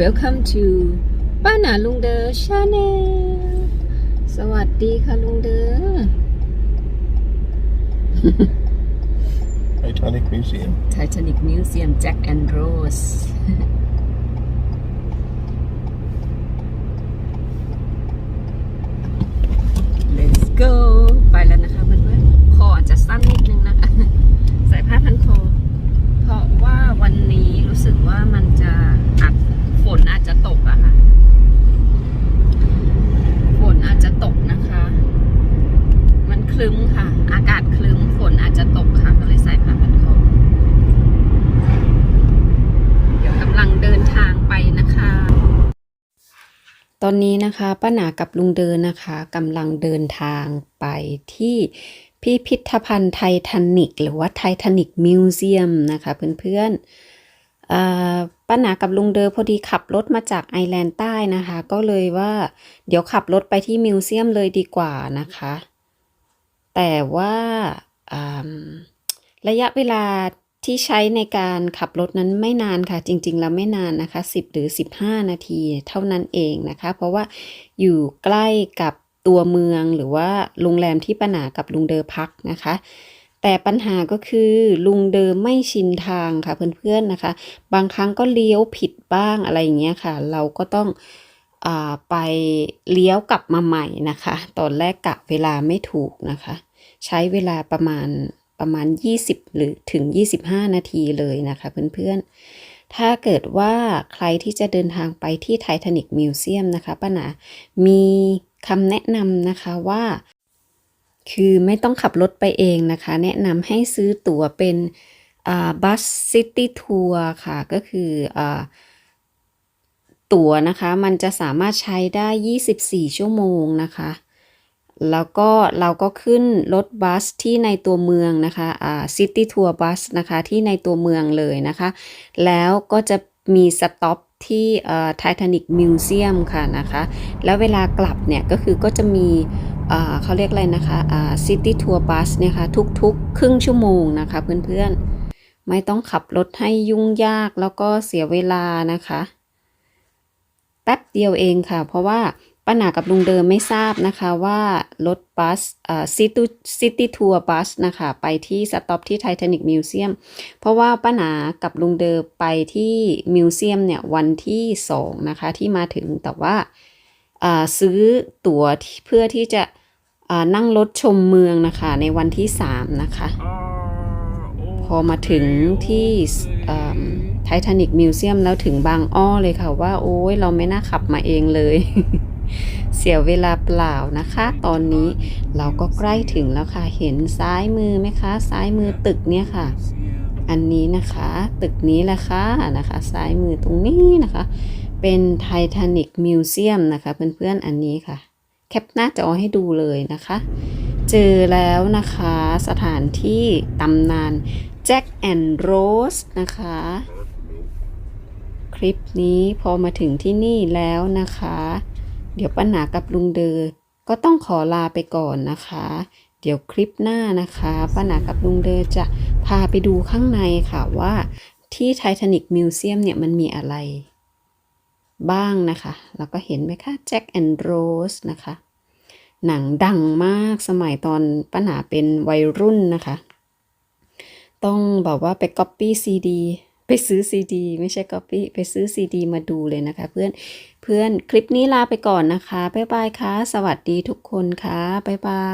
Welcome to ป้าหนาลุงเดอชาแนลสวัสดีค่ะลุงเดอ Titanic Museum. Titanic Museum Jack and Rose Let's go ไปแล้วนะคะเพื่อนๆคออาจจะสั้นนิดนึงนะคะ ใส่ผ้าพันคอ เพราะว่าวันนี้รู้สึกว่ามันจะอัดฝนอาจจะตกอะค่ะ ฝนอาจจะตกนะคะ มันคลึ้มค่ะ อากาศคลึ้มฝนอาจจะตกค่ะ ก็เลยใส่ผ้าพันคอ เดี๋ยวกำลังเดินทางไปนะคะ ตอนนี้นะคะป้าหนากับลุงเดินนะคะกำลังเดินทางไปที่พิพิธภัณฑ์ไททานิกหรือว่าไททานิกมิวเซียมนะคะเพื่อนๆเอ่อป้าหนากับลุงเดินพอดีขับรถมาจากไอร์แลนด์ใต้นะคะ ก็เลยว่าเดี๋ยวขับรถไปที่มิวเซียมเลยดีกว่านะคะ แต่ว่าระยะเวลา ที่ใช้ในการขับรถนั้นไม่นานค่ะ จริง ๆ แล้วไม่นานนะคะ 10 หรือ 15 นาทีเท่านั้นเองนะคะ เพราะว่าอยู่ใกล้กับตัวเมืองหรือว่าโรงแรมที่ป้าหนากับลุงเดอพักนะคะ แต่ปัญหาก็คือลุงเดิมไม่ชินทางค่ะเพื่อนๆนะคะ บางครั้งก็เลี้ยวผิดบ้างอะไรอย่างเงี้ยค่ะ เราก็ต้องอไปเลี้ยวกลับมาใหม่นะคะ ตอนแรกกะเวลาไม่ถูกนะคะ ใช้เวลาประมาณ ประมาณ 20 หรือถึง 25 นาทีเลยนะคะเพื่อนๆ ถ้าเกิดว่าใครที่จะเดินทางไปที่ไททานิกมิวเซียมนะคะป้าหนามีคำแนะนำนะคะว่า คือไม่ต้องขับรถไปเองนะคะ แนะนำให้ซื้อตั๋วเป็นบัสซิตี้ทัวร์ค่ะ ก็คืออตั๋วนะคะ มันจะสามารถใช้ได้ 24 ชั่วโมงนะคะ แล้วก็เราก็ขึ้นรถบัสที่ในตัวเมืองนะคะอ่าซิตี้ทัวร์บัสนะคะที่ในตัวเมืองเลยนะคะ แล้วก็จะมีสต็อปที่อ่อไททานิกมิวเซียมค่ะนะคะ แล้วเวลากลับเนี่ยก็คือก็จะมีอ่าเขาเรียกอะไรนะคะอ่าซิตี้ทัวร์บัสเนี่ยค่ะทุกๆ ครึ่งชั่วโมงนะคะเพื่อนๆ ไม่ต้องขับรถให้ยุ่งยากแล้วก็เสียเวลานะคะ แป๊บเดียวเองค่ะ เพราะว่า ป้าหนากับลุงเดิมไม่ทราบนะคะว่ารถบัสอ่าซิตี้ซิตี้ทัวร์บัสนะคะ ไปที่สต็อปที่ไททานิกมิวเซียมเพราะว่าป้าหนากับลุงเดิมไปที่มิวเซียมเนี่ยวันที่สองนะคะที่มาถึงแต่ว่าซื้อตั๋วเพื่อที่จะนั่งรถชมเมืองนะคะในวันที่สามนะคะพอมาถึงที่ไททานิกมิวเซียมแล้วถึงบางอ้อเลยค่ะว่า โอ้ยเราไม่น่าขับมาเองเลย เสียเวลาเปล่านะคะ ตอนนี้เราก็ใกล้ถึงแล้วค่ะ เห็นซ้ายมือไหมคะ ซ้ายมือตึกเนี่ยค่ะ อันนี้นะคะ ตึกนี้แหละค่ะนะคะ ซ้ายมือตรงนี้นะคะ เป็นไททานิกมิวเซียมนะคะ เพื่อนๆอันนี้ค่ะ แคปหน้าจอให้ดูเลยนะคะ เจอแล้วนะคะสถานที่ตำนาน Jack and Rose นะคะคลิปนี้พอมาถึงที่นี่แล้วนะคะ เดี๋ยวป้าหนากับลุงเดอก็ต้องขอลาไปก่อนนะคะ เดี๋ยวคลิปหน้านะคะป้าหนากับลุงเดอจะพาไปดูข้างในค่ะว่าที่ไททานิกมิวเซียมเนี่ยมันมีอะไร บ้างนะคะ แล้วก็เห็นไหมคะ Jack and Rose นะคะ หนังดังมากสมัยตอนป้าหนาเป็นวัยรุ่นนะคะ ต้องแบบว่าไปก๊อปปี้ซีดี ไปซื้อซีดีไม่ใช่ก๊อปปี้ไปซื้อซีดีมาดูเลยนะคะ เพื่อนเพื่อนคลิปนี้ลาไปก่อนนะคะบ๊ายบายค่ะ สวัสดีทุกคนค่ะบ๊ายบาย